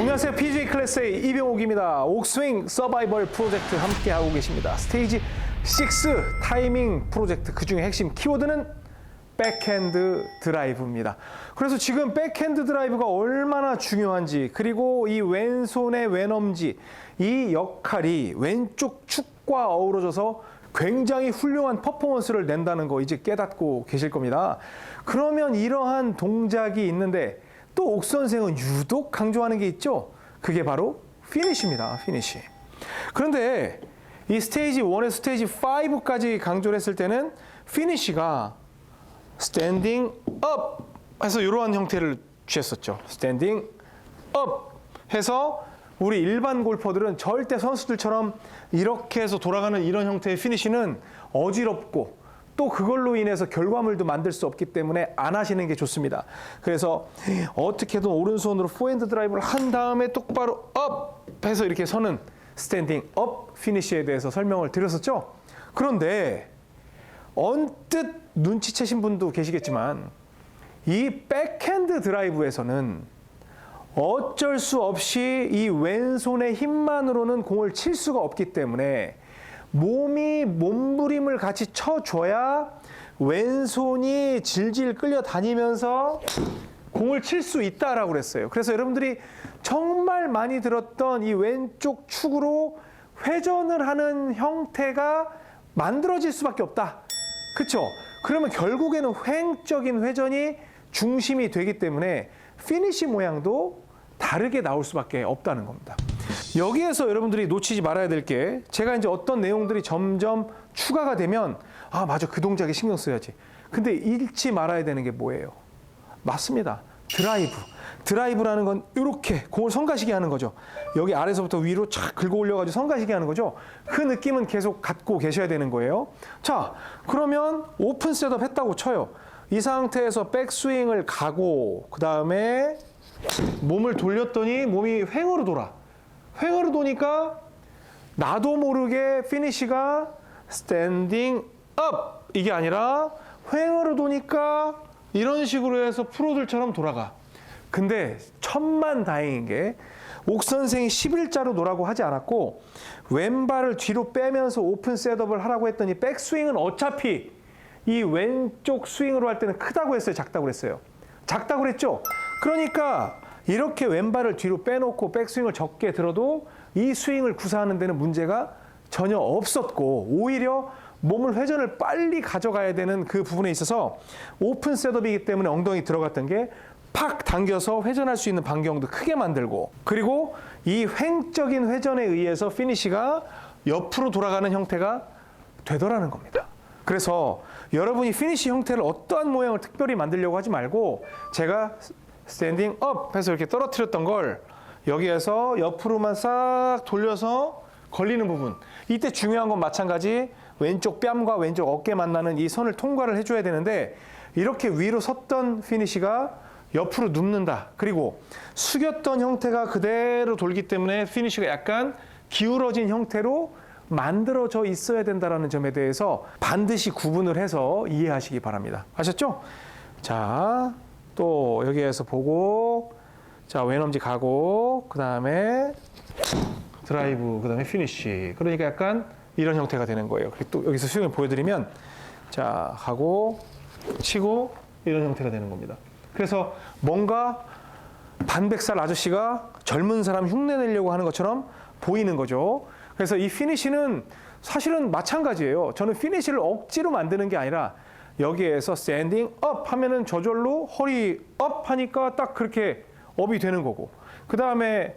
안녕하세요. PJ 클래스의 이병옥입니다. 옥스윙 서바이벌 프로젝트 함께 하고 계십니다. 스테이지 6 타이밍 프로젝트 그 중에 핵심 키워드는 백핸드 드라이브입니다. 그래서 지금 백핸드 드라이브가 얼마나 중요한지 그리고 이 왼손의 왼엄지 이 역할이 왼쪽 축과 어우러져서 굉장히 훌륭한 퍼포먼스를 낸다는 거 이제 깨닫고 계실 겁니다. 그러면 이러한 동작이 있는데 또 옥 선생은 유독 강조하는 게 있죠. 그게 바로 피니시입니다. 피니시. 그런데 이 스테이지 1에서 스테이지 5까지 강조를 했을 때는 피니시가 스탠딩 업 해서 이러한 형태를 취했었죠. 스탠딩 업 해서 우리 일반 골퍼들은 절대 선수들처럼 이렇게 해서 돌아가는 이런 형태의 피니시는 어지럽고 또 그걸로 인해서 결과물도 만들 수 없기 때문에 안 하시는 게 좋습니다. 그래서 어떻게든 오른손으로 포핸드 드라이브를 한 다음에 똑바로 업 해서 이렇게 서는 스탠딩 업 피니시에 대해서 설명을 드렸었죠. 그런데 언뜻 눈치채신 분도 계시겠지만 이 백핸드 드라이브에서는 어쩔 수 없이 이 왼손의 힘만으로는 공을 칠 수가 없기 때문에 몸이 몸부림을 같이 쳐줘야 왼손이 질질 끌려 다니면서 공을 칠 수 있다라고 그랬어요. 그래서 여러분들이 정말 많이 들었던 이 왼쪽 축으로 회전을 하는 형태가 만들어질 수밖에 없다. 그렇죠? 그러면 결국에는 횡적인 회전이 중심이 되기 때문에 피니시 모양도 다르게 나올 수밖에 없다는 겁니다. 여기에서 여러분들이 놓치지 말아야 될 게 제가 이제 어떤 내용들이 점점 추가가 되면 아 맞아 그 동작에 신경 써야지. 근데 잃지 말아야 되는 게 뭐예요? 맞습니다. 드라이브. 드라이브라는 건 이렇게 공을 성가시게 하는 거죠. 여기 아래서부터 위로 착 긁어 올려가지고 성가시게 하는 거죠. 그 느낌은 계속 갖고 계셔야 되는 거예요. 자, 그러면 오픈 셋업 했다고 쳐요. 이 상태에서 백스윙을 가고 그 다음에 몸을 돌렸더니 몸이 횡으로 돌아. 횡으로 도니까 나도 모르게 피니시가 스탠딩 업 이게 아니라 횡으로 도니까 이런 식으로 해서 프로들처럼 돌아가. 근데 천만 다행인 게 옥 선생이 11자로 노라고 하지 않았고 왼발을 뒤로 빼면서 오픈 셋업을 하라고 했더니 백스윙은 어차피 이 왼쪽 스윙으로 할 때는 크다고 했어요, 작다고 했어요. 작다고 그랬죠. 그러니까 이렇게 왼발을 뒤로 빼놓고 백스윙을 적게 들어도 이 스윙을 구사하는 데는 문제가 전혀 없었고 오히려 몸을 회전을 빨리 가져가야 되는 그 부분에 있어서 오픈 셋업이기 때문에 엉덩이 들어갔던 게 팍 당겨서 회전할 수 있는 반경도 크게 만들고 그리고 이 횡적인 회전에 의해서 피니시가 옆으로 돌아가는 형태가 되더라는 겁니다. 그래서 여러분이 피니시 형태를 어떠한 모양을 특별히 만들려고 하지 말고 제가 스탠딩 업 해서 이렇게 떨어뜨렸던 걸 여기에서 옆으로만 싹 돌려서 걸리는 부분. 이때 중요한 건 마찬가지 왼쪽 뺨과 왼쪽 어깨 만나는 이 선을 통과를 해줘야 되는데 이렇게 위로 섰던 피니시가 옆으로 눕는다. 그리고 숙였던 형태가 그대로 돌기 때문에 피니시가 약간 기울어진 형태로 만들어져 있어야 된다는 점에 대해서 반드시 구분을 해서 이해하시기 바랍니다. 아셨죠? 자, 또 여기에서 보고 자, 왼엄지 가고 그 다음에 드라이브 그 다음에 피니쉬. 그러니까 약간 이런 형태가 되는 거예요. 또 여기서 스윙을 보여 드리면 자, 하고 치고 이런 형태가 되는 겁니다. 그래서 뭔가 반백살 아저씨가 젊은 사람 흉내 내려고 하는 것처럼 보이는 거죠. 그래서 이 피니시는 사실은 마찬가지예요. 저는 피니시를 억지로 만드는 게 아니라 여기에서 스탠딩 업 하면은 저절로 허리 업 하니까 딱 그렇게 업이 되는 거고. 그 다음에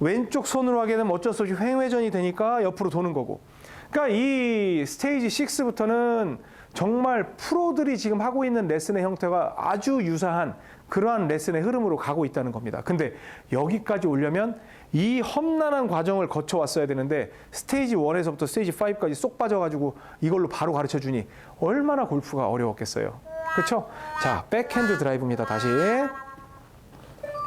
왼쪽 손으로 하게 되면 어쩔 수 없이 횡회전이 되니까 옆으로 도는 거고. 그러니까 이 스테이지 6부터는 정말 프로들이 지금 하고 있는 레슨의 형태가 아주 유사한 그러한 레슨의 흐름으로 가고 있다는 겁니다. 근데 여기까지 오려면 이 험난한 과정을 거쳐 왔어야 되는데 스테이지 1에서부터 스테이지 5까지 쏙 빠져가지고 이걸로 바로 가르쳐 주니 얼마나 골프가 어려웠겠어요. 그렇죠? 자, 백핸드 드라이브입니다. 다시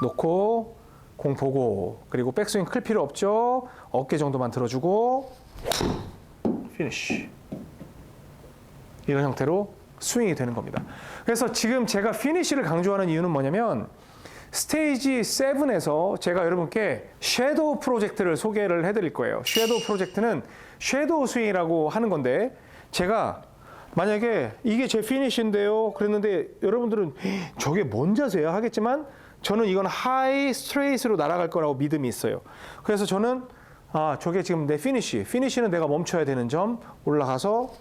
놓고 공 보고 그리고 백스윙 클 필요 없죠. 어깨 정도만 들어주고 피니쉬. 이런 형태로 스윙이 되는 겁니다. 그래서 지금 제가 피니쉬를 강조하는 이유는 뭐냐면 스테이지 7에서 제가 여러분께 섀도우 프로젝트를 소개를 해드릴 거예요. 섀도우 프로젝트는 섀도우 스윙이라고 하는 건데 제가 만약에 이게 제 피니쉬인데요. 그랬는데 여러분들은 저게 뭔 자세야 하겠지만 저는 이건 하이 스트레이트로 날아갈 거라고 믿음이 있어요. 그래서 저는 아 저게 지금 내 피니쉬. 피니쉬는 내가 멈춰야 되는 점 올라가서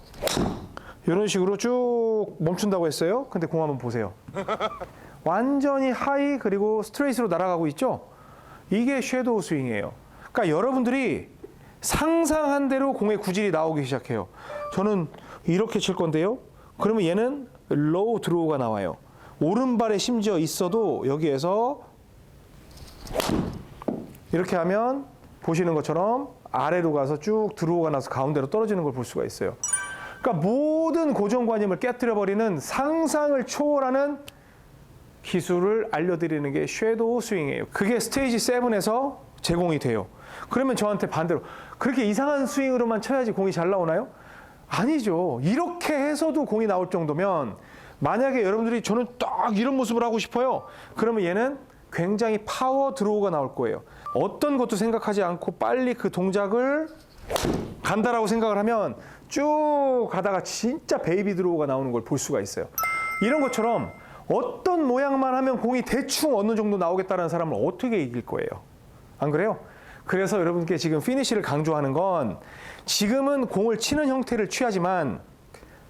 이런 식으로 쭉 멈춘다고 했어요. 근데 공 한번 보세요. 완전히 하이 그리고 스트레이트로 날아가고 있죠. 이게 섀도우 스윙이에요. 그러니까 여러분들이 상상한 대로 공의 구질이 나오기 시작해요. 저는 이렇게 칠 건데요. 그러면 얘는 로우 드로우가 나와요. 오른발에 심지어 있어도 여기에서 이렇게 하면 보시는 것처럼 아래로 가서 쭉 드로우가 나서 가운데로 떨어지는 걸 볼 수가 있어요. 그러니까 모든 고정관념을 깨뜨려 버리는 상상을 초월하는 기술을 알려드리는 게 섀도우 스윙이에요. 그게 스테이지 7에서 제공이 돼요. 그러면 저한테 반대로 그렇게 이상한 스윙으로만 쳐야지 공이 잘 나오나요? 아니죠. 이렇게 해서도 공이 나올 정도면 만약에 여러분들이 저는 딱 이런 모습을 하고 싶어요. 그러면 얘는 굉장히 파워 드로우가 나올 거예요. 어떤 것도 생각하지 않고 빨리 그 동작을 간다라고 생각을 하면 쭉 가다가 진짜 베이비 드로우가 나오는 걸 볼 수가 있어요. 이런 것처럼 어떤 모양만 하면 공이 대충 어느 정도 나오겠다는 사람을 어떻게 이길 거예요? 안 그래요? 그래서 여러분께 지금 피니쉬를 강조하는 건 지금은 공을 치는 형태를 취하지만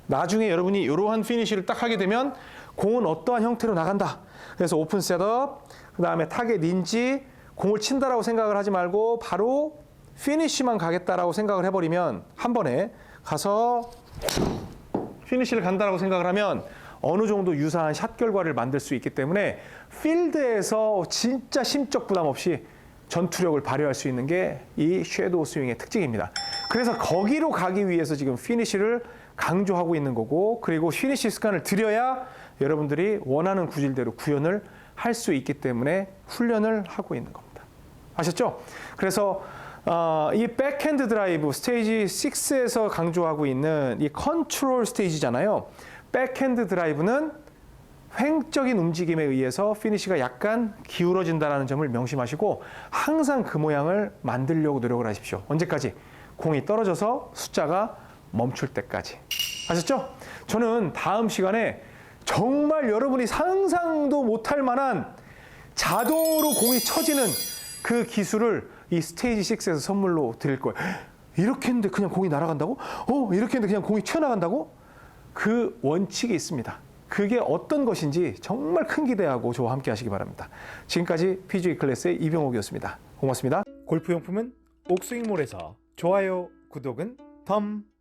나중에 여러분이 이러한 피니쉬를 딱 하게 되면 공은 어떠한 형태로 나간다. 그래서 오픈 셋업, 그 다음에 타겟 인지, 공을 친다라고 생각을 하지 말고 바로 피니쉬만 가겠다라고 생각을 해버리면 한 번에 가서 피니쉬를 간다라고 생각을 하면 어느 정도 유사한 샷 결과를 만들 수 있기 때문에 필드에서 진짜 심적 부담 없이 전투력을 발휘할 수 있는 게 이 섀도우 스윙의 특징입니다. 그래서 거기로 가기 위해서 지금 피니쉬를 강조하고 있는 거고 그리고 피니쉬 습관을 들여야 여러분들이 원하는 구질대로 구현을 할 수 있기 때문에 훈련을 하고 있는 겁니다. 아셨죠? 그래서 어, 이 백핸드 드라이브 스테이지 6에서 강조하고 있는 이 컨트롤 스테이지잖아요. 백핸드 드라이브는 횡적인 움직임에 의해서 피니시가 약간 기울어진다는 점을 명심하시고 항상 그 모양을 만들려고 노력을 하십시오. 언제까지? 공이 떨어져서 숫자가 멈출 때까지. 아셨죠? 저는 다음 시간에 정말 여러분이 상상도 못할 만한 자동으로 공이 쳐지는 그 기술을 이 스테이지 6에서 선물로 드릴 거예요. 이렇게 했는데 그냥 공이 날아간다고? 어, 이렇게 했는데 그냥 공이 튀어나간다고? 그 원칙이 있습니다. 그게 어떤 것인지 정말 큰 기대하고 저와 함께 하시기 바랍니다. 지금까지 PGA 클래스의 이병옥이었습니다. 고맙습니다. 골프용품은 옥스윙몰에서 좋아요, 구독은 덤.